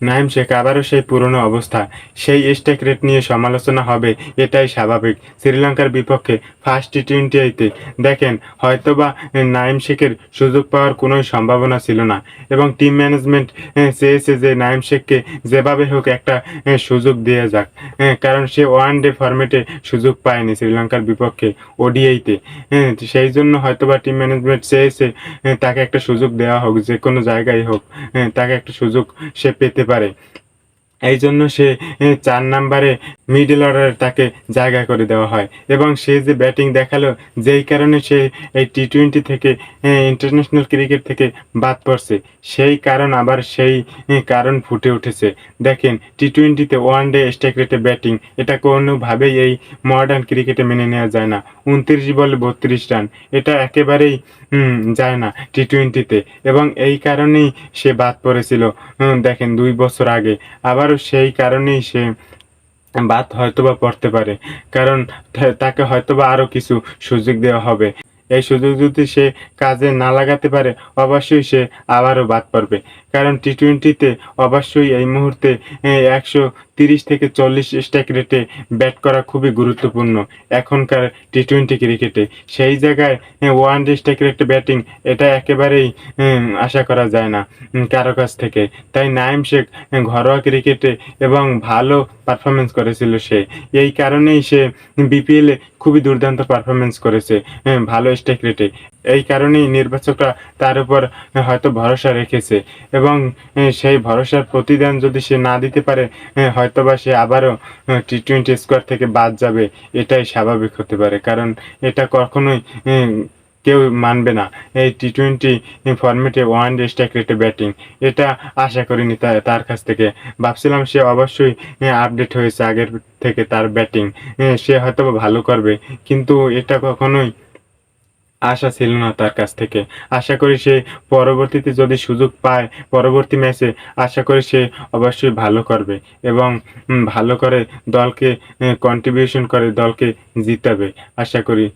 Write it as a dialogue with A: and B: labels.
A: নাইম শেখ আবারও সেই পুরনো অবস্থা। সেই স্ট্রাইক রেট নিয়ে সমালোচনা হবে, এটাই স্বাভাবিক। শ্রীলঙ্কার বিপক্ষে ফার্স্ট টি টোয়েন্টিতে দেখেন, হয়তোবা নাইম শেখের সুযোগ পাওয়ার কোনো সম্ভাবনা ছিল না এবং টিম ম্যানেজমেন্ট চেয়েছে যে নাইম শেখকে যেভাবে হোক একটা সুযোগ দেওয়া যাক। কারণ সে ওয়ান ডে ফরম্যাটে সুযোগ পায়নি শ্রীলঙ্কার বিপক্ষে ওডিআইতে সেই জন্য হয়তোবা টিম ম্যানেজমেন্ট চেয়েছে তাকে একটা সুযোগ দেওয়া হোক, যে কোনো জায়গায় হোক তাকে একটা সুযোগ সে পেতে পারে এই জন্য সে চার নাম্বারে মিডল অর্ডারে তাকে জায়গা করে দেওয়া হয়। এবং সে যে ব্যাটিং দেখাল, যেই কারণে সে এই টি টোয়েন্টি থেকে ইন্টারন্যাশনাল ক্রিকেট থেকে বাদ পড়ছে। সেই কারণ আবার সেই কারণ ফুটে উঠেছে। দেখেন টি টোয়েন্টিতে ওয়ান ডে স্ট্রাইক রেটে ব্যাটিং এটা কোনোভাবেই এই মডার্ন ক্রিকেটে মেনে নেওয়া যায় না। উনত্রিশ বলে বত্রিশ রান এটা একেবারেই যায় না টি টোয়েন্টিতে এবং এই কারণেই সে বাদ পড়েছিল। দেখেন, দুই বছর আগে। আবারও সেই কারণেই সে বাদ হয়তোবা পড়তে পারে। কারণ তাকে হয়তোবা আরও কিছু সুযোগ দেওয়া হবে। এই সুযোগ যদি সে কাজে না লাগাতে পারে, অবশ্যই সে আবারও বাদ পড়বে। কারণ টি টোয়েন্টিতে অবশ্যই এই মুহূর্তে একশো তিরিশ থেকে চল্লিশ স্ট্রাইক রেটে ব্যাট করা খুবই গুরুত্বপূর্ণ। এখনকার টি টোয়েন্টি ক্রিকেটে। সেই জায়গায় ওয়ান ডে স্ট্রাইক রেটে ব্যাটিং এটা একেবারেই আশা করা যায় না কারও কাছ থেকে। তাই নাইম শেখ ঘরোয়া ক্রিকেটে এবং ভালো পারফরমেন্স করেছিল সে। এই কারণেই সে বিপিএলে খুবই দুর্দান্ত পারফরমেন্স করেছে উম, ভালো স্ট্রাইক রেটে এই কারণেই নির্বাচকরা তার উপর হয়তো ভরসা রেখেছে। এবং সেই ভরসার প্রতিদান যদি সে না দিতে পারে উম, হয়তোবা সে আবারও টি টোয়েন্টি স্কোয়াড থেকে বাদ যাবে। এটাই স্বাভাবিক হতে পারে। কারণ এটা কখনোই কেউ মানবে না। এই টি টোয়েন্টি ফর্মেটে ওয়ান ডে স্ট্রাইক রেটে ব্যাটিং এটা আশা করিনি তার কাছ থেকে। ভাবছিলাম সে অবশ্যই আপডেট হয়েছে আগের থেকে তার ব্যাটিং সে হয়তো ভালো করবে। কিন্তু এটা কখনোই আশা ছিল না তার কাছ থেকে। আশা করি সে পরবর্তীতে যদি সুযোগ পায়, পরবর্তী ম্যাচে আশা করি সে অবশ্যই ভালো করবে এবং ভালো করে দলকে কন্ট্রিবিউশন করে দলকে জিতাবে। আশা করি